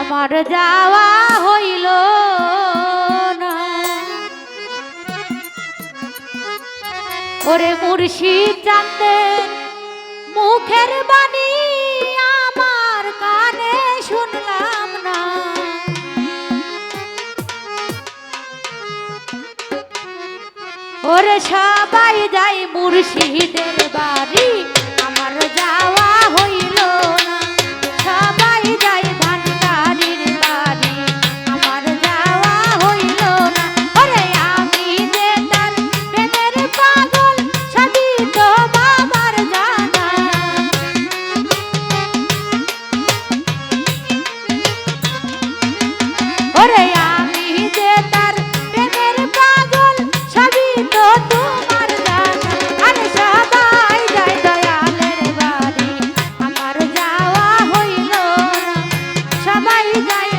আমার যাওয়া হইল না। ওরে মুর্শিদ চাঁদের মুখের বাণী আমার কানে শুনলাম না। ওরে সবাই যাই মুর্শিদের বাড়ি। night.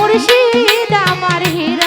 মুর্শিদ আমার হির।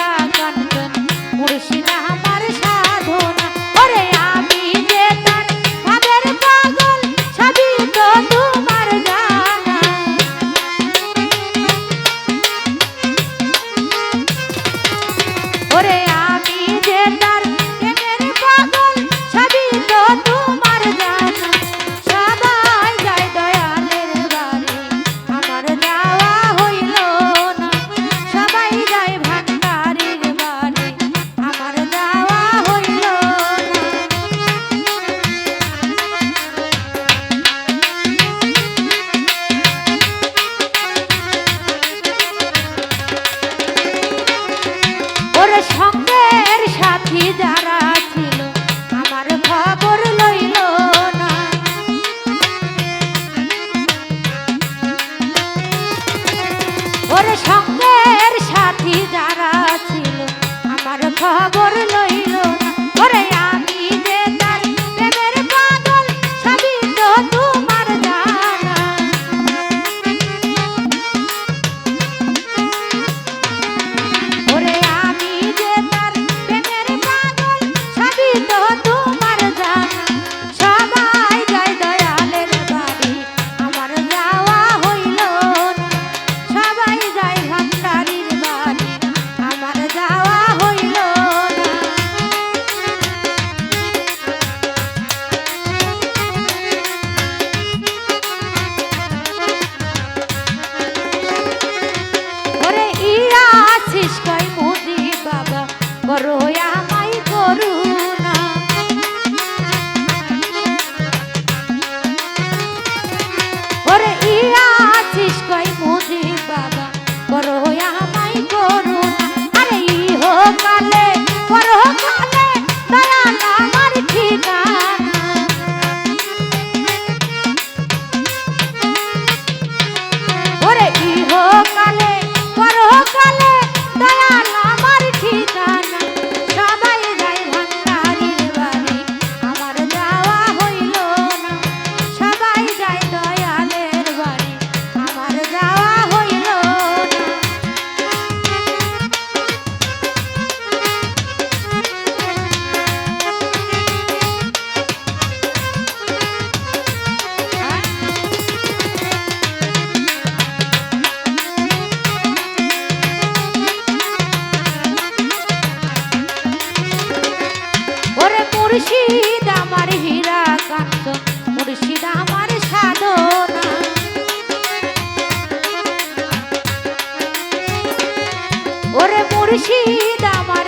দামা